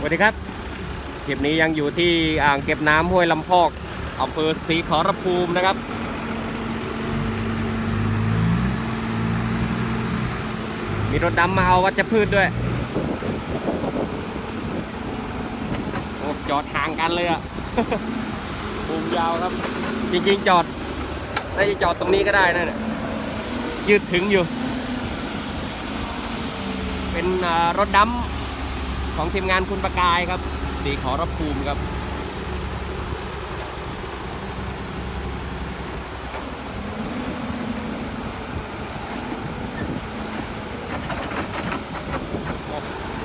สวัสดีครับคลิปนี้ยังอยู่ที่อ่างเก็บน้ำห้วยลำพอกอำเภอศรีขอรภูมินะครับ มีรถดำมาเอาวัชพืชด้วยโอ้จอดห่างกันเลยอะภูมิยาวครับ จริงๆจอดน่าจะจอดตรงนี้ก็ได้นะเนี่ยยืดถึงอยู่ เป็นรถดำ ของทีมงานคุณประกายครับ สีขอรับภูมิครับ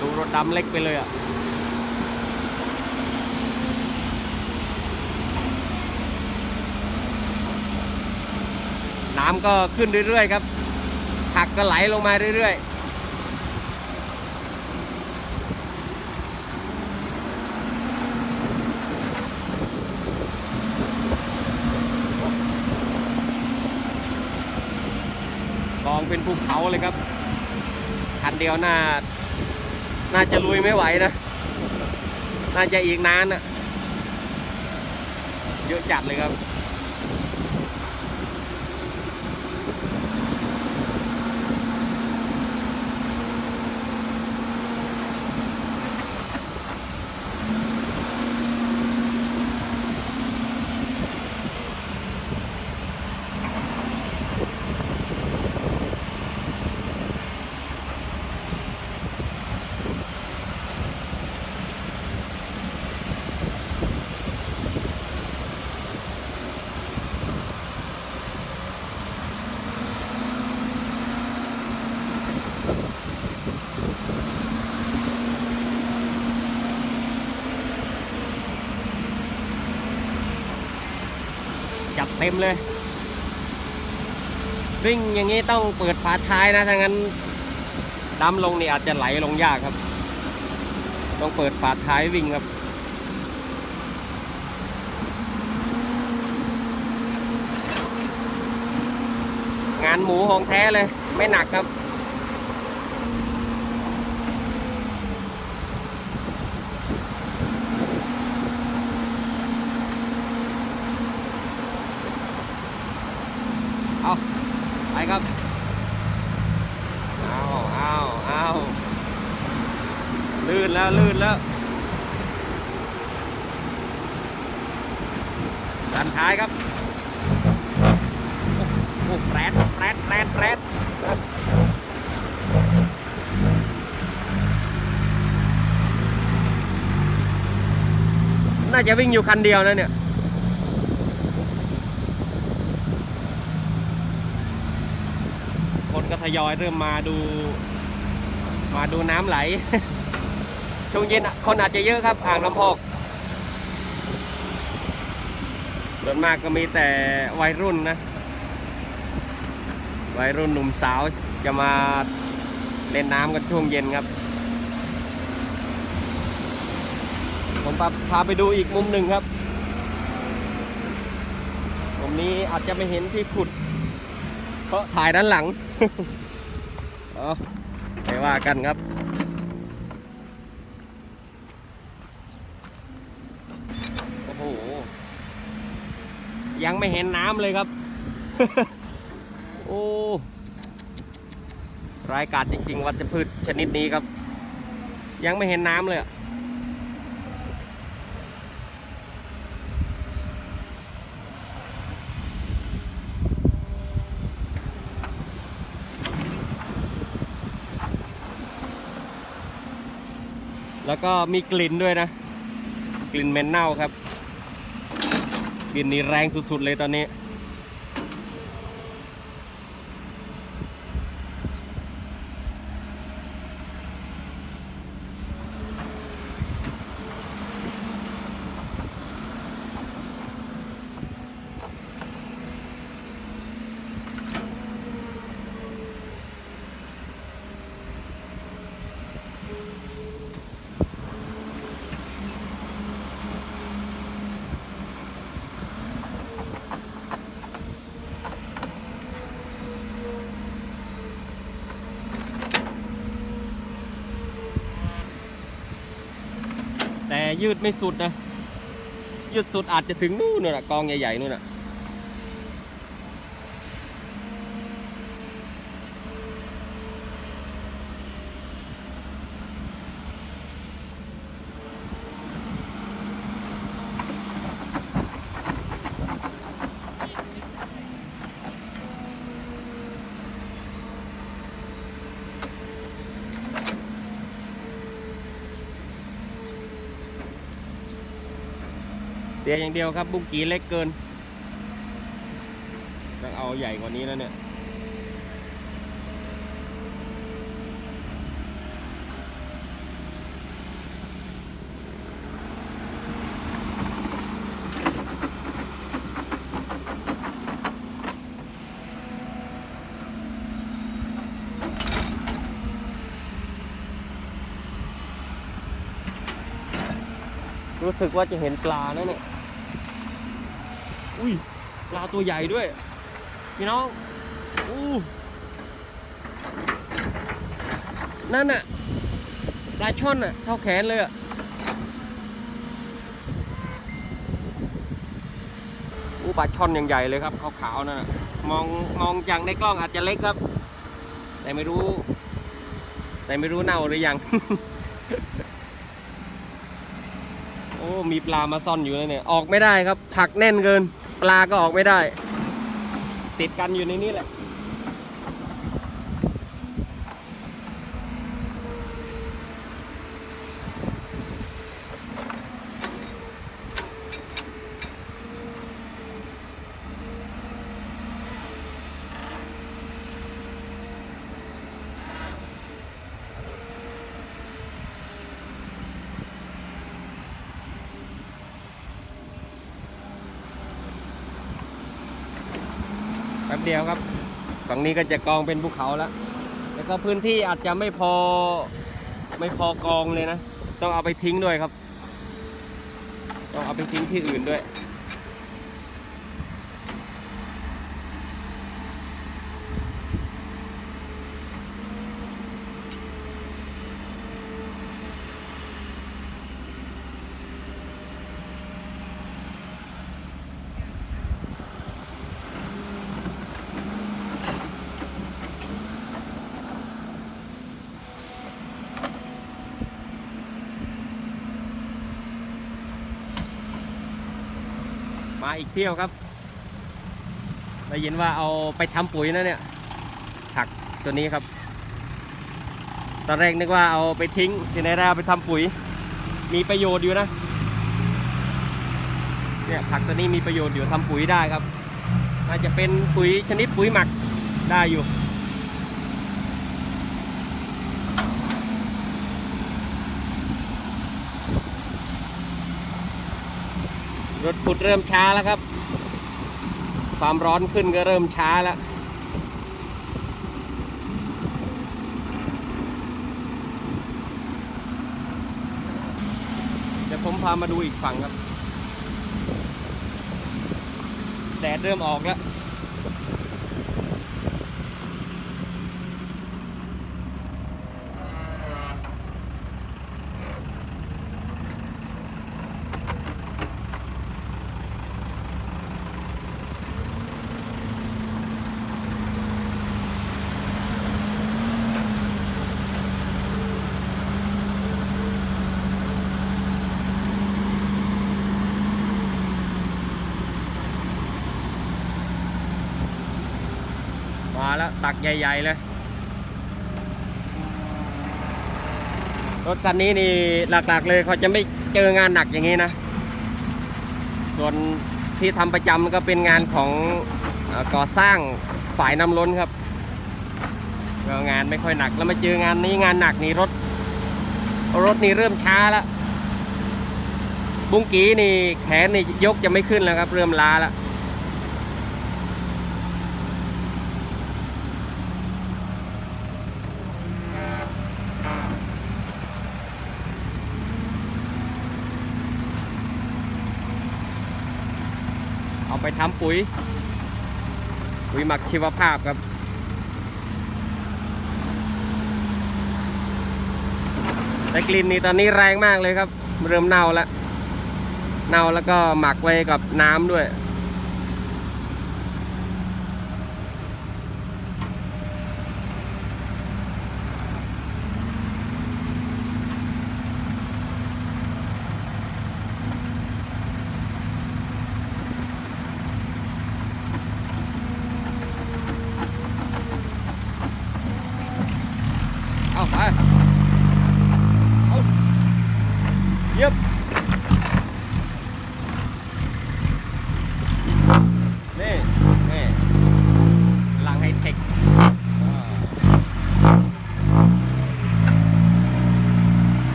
ดูรถดำเล็กไปเลยอะน้ำก็ขึ้นเรื่อยๆครับ ผักก็ไหลลงมาเรื่อยๆ เป็นภูเขาเลยครับ คันเดียวน่า น่าจะลุยไม่ไหวนะ น่าจะอีกนานอะเยอะจัดเลยครับ ต็มเลยวิ่งอย่างนี้ต้องเปิดฝาท้ายนะถ้างั้นดำลงนี่อาจจะไหลลงยากครับ ต้องเปิดฝาท้ายวิ่งครับงานหมูของแท้เลย ไม่หนักครับ เอาไปครับ เอาเอาเอา ลื่นแล้วลื่นแล้วดันท้ายครับโอ้แรดแรดแรดแรดน่าจะวิ่งอยู่คันเดียวนะเนี่ยคนก็ทยอยเริ่มมาดู มาดูน้ำไหล ช่วงเย็นคนอาจจะเยอะครับ อ่างลำพอก ส่วนมากก็มีแต่วัยรุ่นนะ วัยรุ่นหนุ่มสาวจะมาเล่นน้ำกันช่วงเย็นครับ ผมพาพาไปดูอีกมุมหนึ่งครับมุมนี้อาจจะไม่เห็นที่ขุด เพราะถ่ายด้านหลัง เอาไปว่ากันครับ โอ้โห ยังไม่เห็นน้ำเลยครับ โอ้รายการจริงๆ วัชพืชชนิดนี้ครับ ยังไม่เห็นน้ำเลยแล้วก็มีกลิ่นด้วยนะ กลิ่นเหม็นเน่าครับ กลิ่นนี้แรงสุดๆเลยตอนนี้ โยืดไม่สุดนะ ยืดสุดอาจจะถึงนู่นน่ะกองใหญ่ๆนู่นน่ะ เสียอย่างเดียวครับ บุ้งกีเล็กเกินต้องเอาใหญ่กว่านี้แล้วเนี่ยรู้สึกว่าจะเห็นปลานะเนี่ย อุ้ยปลาตัวใหญ่ด้วย พี่น้องอู้นั่นน่ะปลาช่อนน่ะเท่าแขนเลยอะอู้ปลาช่อนอย่างใหญ่เลยครับขาวๆนั่นน่ะมองมองจากในกล้องอาจจะเล็กครับ แต่ไม่รู้ แต่ไม่รู้เน่าหรือยัง โอ้มีปลามาซ่อนอยู่แล้วเนี่ย ออกไม่ได้ครับ ผักแน่นเกิน ปลาก็ออกไม่ได้ ติดกันอยู่ในนี้แหละ เดียวครับ ฝั่งนี้ก็จะกองเป็นภูเขาแล้ว แล้วก็พื้นที่อาจจะไม่พอไม่พอกองเลยนะ ต้องเอาไปทิ้งด้วยครับ ต้องเอาไปทิ้งที่อื่นด้วย มาอีกเที่ยวครับ ได้ยินว่าเอาไปทำปุ๋ยนะเนี่ย ผักตัวนี้ครับ ตอนแรกนึกว่าเอาไปทิ้งที่ไหนได้เอาไปทำปุ๋ย มีประโยชน์อยู่นะ เนี่ยผักตัวนี้มีประโยชน์อยู่ทำปุ๋ยได้ครับ น่าจะเป็นปุ๋ยชนิดปุ๋ยหมักได้อยู่ รถขุดเริ่มช้าแล้วครับ ความร้อนขึ้นก็เริ่มช้าแล้วเดี๋ยวผมพามาดูอีกฝั่งครับ แดดเริ่มออกแล้ว มาแล้วตักใหญ่ๆเลย รถคันนี้นี่หลักๆเลยเขาจะไม่เจองานหนักอย่างนี้นะ ส่วนที่ทำประจำก็เป็นงานของอก่อสร้างฝ่ายน้ำล้นครับก็งานไม่ค่อยหนักแล้วมาเจองานนี้งานหนักนี่รถ รถนี่เริ่มช้าแล้วบุ้งกีนี่แขนนี่ยกจะไม่ขึ้นแล้วครับ เริ่มล้าแล้ว ไปทำปุ๋ย ปุ๋ยหมักชีวภาพครับ แต่กลิ่นนี่ตอนนี้แรงมากเลยครับ เริ่มเน่าแล้ว เน่าแล้วก็หมักไว้กับน้ำด้วย เอาไป เอา เย็บนี่ นี่ลังไฮเทคอ่า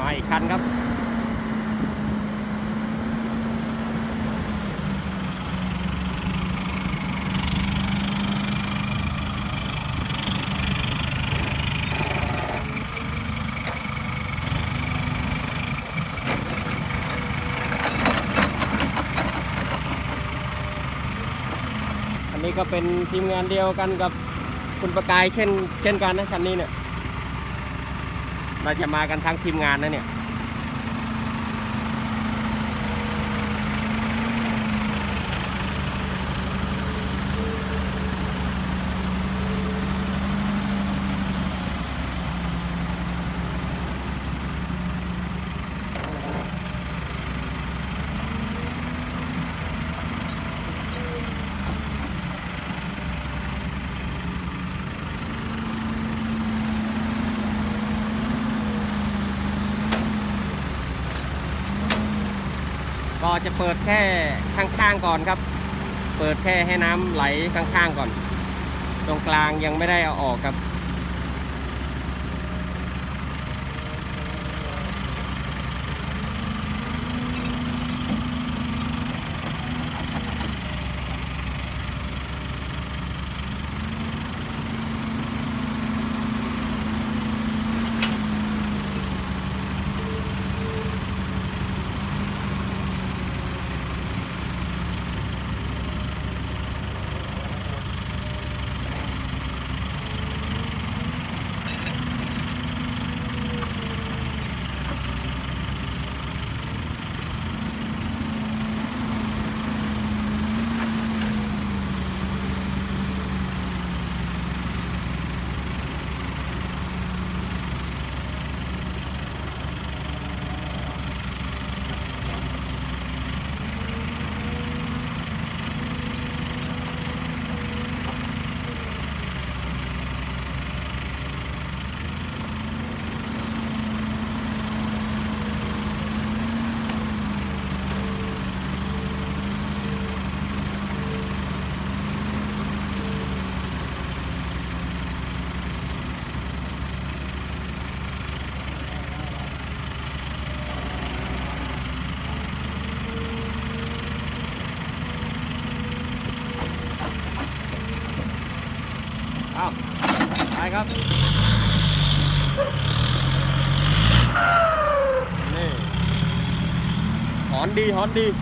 มาอีก คันครับอันนี้ก็เป็นทีมงานเดียวกันกับคุณประกายเช่นเช่นกันนะคันนี้เนี่ย เราจะมากันทั้งทีมงานนะเนี่ย จะเปิดแค่ข้างๆก่อนครับ เปิดแค่ให้น้ำไหลข้างๆก่อน ตรงกลางยังไม่ได้เอาออกครับ Hondi